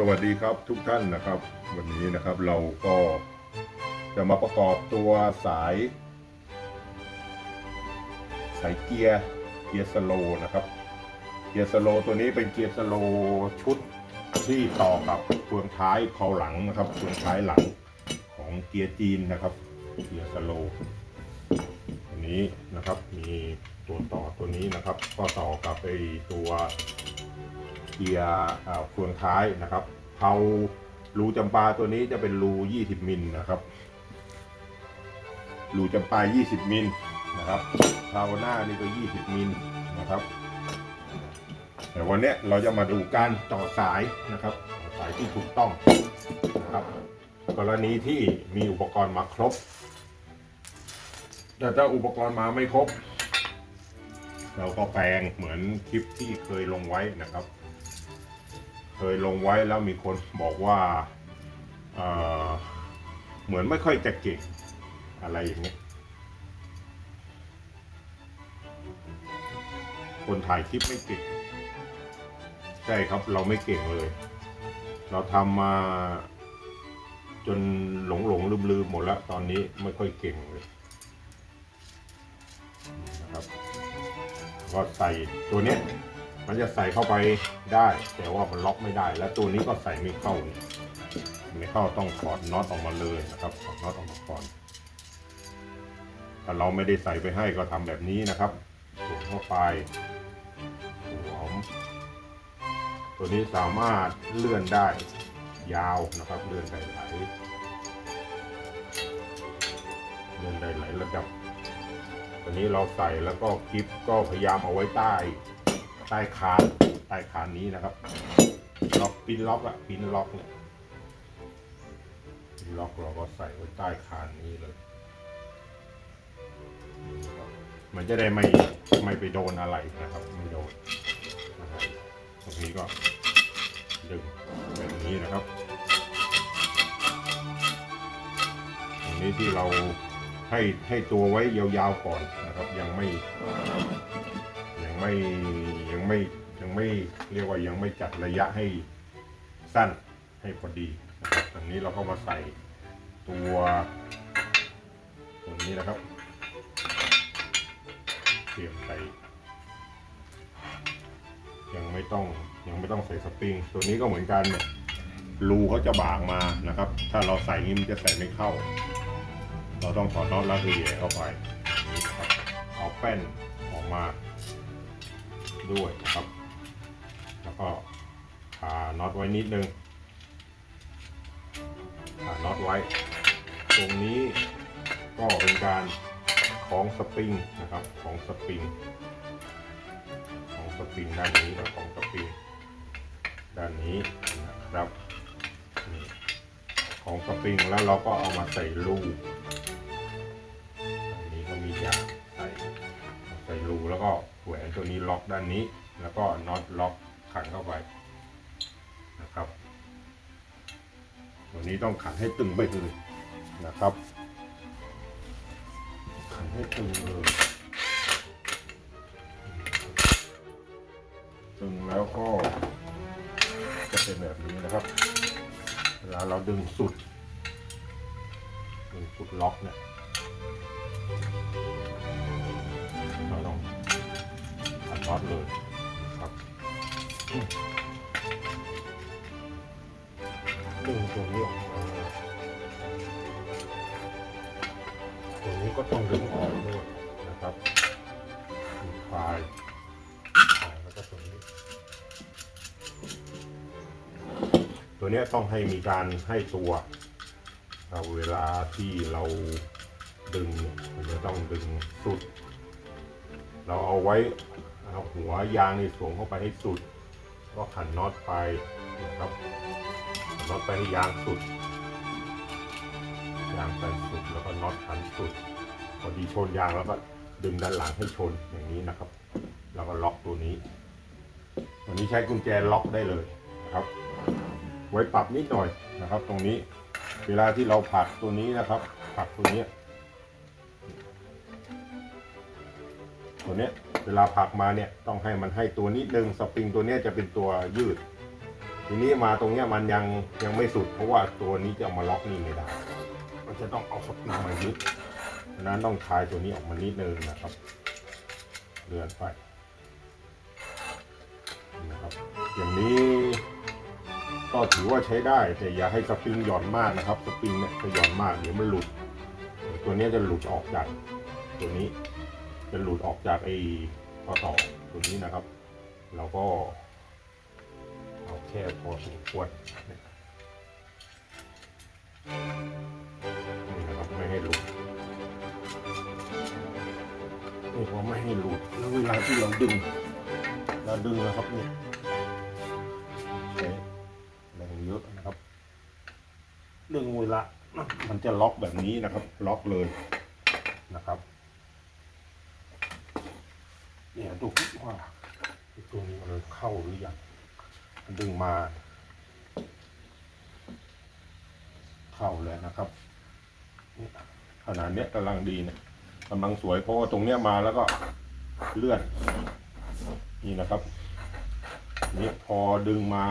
สวัสดีครับทุกท่านนะครับ วันนี้นะครับเราก็จะมาประกอบตัวสาย สายเกียร์เกียร์สโลนะครับ เกียร์สโลตัวนี้เป็นเกียร์สโลชุดที่ต่อกับเฟืองท้ายเพาหลังนะครับเฟืองท้ายหลังของเกียร์จีนนะครับ เกียร์สโลตัวนี้นะครับมีตัวต่อตัวนี้นะครับ ก็ต่อกับไอตัว เกียร์อ่าเฟืองท้ายนะครับเผารูจำปาตัวนี้จะเป็นรู 20 มิลนะครับรูจำปา 20 มิลนะครับเผาหน้านี่ก็ 20 มิลนะครับแต่วันนี้เราจะมาดูการต่อสายนะครับ สายที่ถูกต้องนะครับ กรณีที่มีอุปกรณ์มาครบ แต่ถ้าอุปกรณ์มาไม่ครบ เราก็แปลงเหมือนคลิปที่เคยลงไว้นะครับ เคยลงไว้แล้วมีคนบอกว่าเเหมือนไม่ค่อยจะเก่งอะไรอย่างเงี้ยคนถ่ายคลิปไม่เก่งใช่ครับเราไม่เก่งเลย เราทำมาจนหลงหลงลืมลืมหมดแล้วตอนนี้ไม่ค่อยเก่งเลยนะครับก็ใส่ตัวเนี้ย มันจะใส่เข้าไปได้ แต่ว่ามันล็อกไม่ได้ และตัวนี้ก็ใส่ไม่เข้าไม่เข้าต้องถอดน็อตออกมาเลยนะครับถอดน็อตออกมาก่อนถ้าเราไม่ได้ใส่ไปให้ก็ทำแบบนี้นะครับสวมเข้าไปสวมตัวนี้สามารถเลื่อนได้ยาวนะครับเลื่อนได้หลายเลื่อนได้หลายระดับตัวนี้เราใส่แล้วก็คลิปก็พยายามเอาไว้ใต้ ใต้คานใต้คานนี้นะครับล็อกปินล็อกอะปินล็อกเนี่ยปินล็อกเราก็ใส่ไว้ใต้คานนี้เลยมันจะได้ไม่ไม่ไปโดนอะไรนะครับ ไม่โดนนะครับตรงนี้ก็ดึงแบบนี้นะครับ ตรงนี้ที่เราให้ให้ตัวไว้ยาวๆก่อนนะครับ ยังไม่ยังไม่ ไม่ยังไม่เรียกว่ายังไม่จัดระยะให้สั้นให้พอดีนะครับตรงนี้เราก็มาใส่ตัวตัวนี้นะครับเตรียมใส่ยังไม่ต้องยังไม่ต้องใส่สปริง ตัวนี้ก็เหมือนกันเนี่ยรูเขาจะบางมานะครับ ถ้าเราใส่นี้มันจะใส่ไม่เข้า เราต้องถอดน็อตแล้วคือแหยเข้าไปเอาแป้นออกมา ด้วยนะครับ แล้วก็ขาน็อตไว้นิดนึงขาน็อตไว้ ตรงนี้ก็เป็นการของสปริงนะครับของสปริงของสปริงด้านนี้กับของสปริงด้านนี้นะครับของสปริงแล้วเราก็เอามาใส่รูอันนี้ก็มียางใส่ใส่รูแล้วก็ แหวนตัวนี้ล็อกด้านนี้ แล้วก็น็อตล็อกขันเข้าไปนะครับ ตัวนี้ต้องขันให้ตึงไปเลยนะครับ ขันให้ตึงเลยตึงแล้วก็จะเป็นแบบนี้นะครับ เวลาเราดึงสุดดึงสุดล็อกเนี่ย ขันน็อตเลยครับดึงตัวนี้ออกมาตัวนี้ก็ต้องดึงออกด้วยนะครับมีคลายคลายแล้วก็ตัวนี้ ตัวเนี้ยต้องให้มีการให้ตัวเราเวลาที่เราดึงเนี่ยมันจะต้องดึงสุด เราเอาไว้ เอาหัวยางในสวมเข้าไปให้สุด ก็ขันน็อตไปนะครับขันน็อตไปให้ยางสุด ยางไปสุดแล้วก็น็อตขันสุดพอดีชนยางแล้วก็ดึงด้านหลังให้ชนอย่างนี้นะครับ แล้วก็ล็อกตัวนี้ ตัวนี้ใช้กุญแจล็อกได้เลยนะครับ ไว้ปรับนิดหน่อยนะครับ ตรงนี้ เวลาที่เราผลักตัวนี้นะครับผลักตัวนี้ตัวเนี้ย เวลาผักมาเนี่ยต้องให้มันให้ตัวนิดนึงสปริงตัวเนี้ยจะเป็นตัวยืด ทีนี้มาตรงเนี้ยมันยังยังไม่สุด เพราะว่าตัวนี้จะเอามาล็อกนี่ไม่ได้ มันจะต้องเอาสปริงมายึดฉะนั้นต้องคลายตัวนี้ออกมานิดนึงนะครับเลื่อนไปนะครับ อย่างนี้ก็ถือว่าใช้ได้แต่อย่าให้สปริงหย่อนมากนะครับ สปริงเนี่ยจะหย่อนมากเดี๋ยวมันหลุด ตัวนี้จะหลุดออกจากตัวนี้ จะหลุดออกจากไอ้ข้อต่อตัวนี้นะครับ เราก็ เอาแค่พอสมควรนี่นี่นะครับไม่ให้หลุดนี่พอไม่ให้หลุดแล้วเวลาที่เราดึง เราดึงนะครับเนี่ยใช้แรงเยอะนะครับดึงเวลามันจะล็อกแบบนี้นะครับ ล็อกเลยนะครับ เนี่ยดูว่าตัวนี้มันเข้าหรือยังดึงมา เข้าเลยนะครับขนาดเนี้ยกำลังดีเนี่ยกำลังสวยเพราะว่าตรงเนี้ยมาแล้วก็เลื่อน นี่นะครับนี่พอดึงมา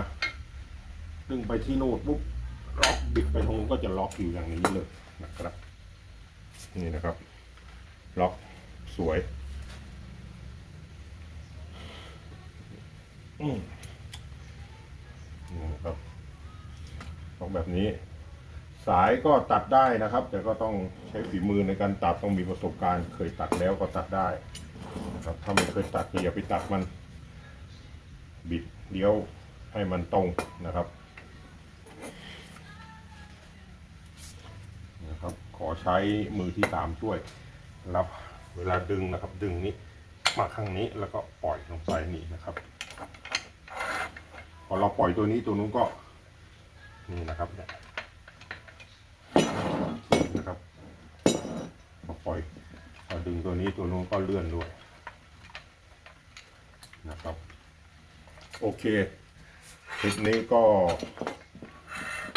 ดึงไปที่โน้ตปุ๊บล็อกบิดไปตรงนู้นก็จะล็อกอยู่อย่างนี้เลยนะครับ นี่นะครับ ล็อกสวย อืมนะครับล็อกแบบนี้ สายก็ตัดได้นะครับ แต่ก็ต้องใช้ฝีมือในการตัดต้องมีประสบการณ์ เคยตัดแล้วก็ตัดได้นะครับถ้าไม่เคยตัดก็อย่าไปตัดมัน บิดเลี้ยวให้มันตรงนะครับนะครับ ขอใช้มือที่สามช่วย รับเวลาดึงนะครับ ดึงนี้มาข้างนี้แล้วก็ปล่อยลงไปนี่นะครับ พอเราปล่อยตัวนี้ตัวนู้นก็ นี่นะครับนะครับพอปล่อยพอดึงตัวนี้ตัวนู้นก็เลื่อนด้วยนะครับ โอเคคลิปนี้ก็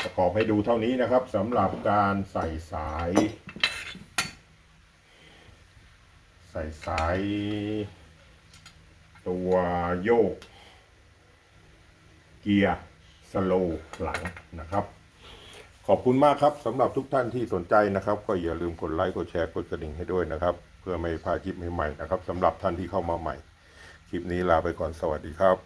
ประกอบให้ดูเท่านี้นะครับสำหรับการใส่สาย ใส่สาย ตัวโยก เกียร์สโลว์หลังนะครับ ขอบคุณมากครับสำหรับทุกท่านที่สนใจนะครับ ก็อย่าลืมกดไลค์กดแชร์กดกระดิ่งให้ด้วยนะครับ เพื่อไม่พลาดคลิปใหม่ๆนะครับสำหรับท่านที่เข้ามาใหม่ คลิปนี้ลาไปก่อนสวัสดีครับ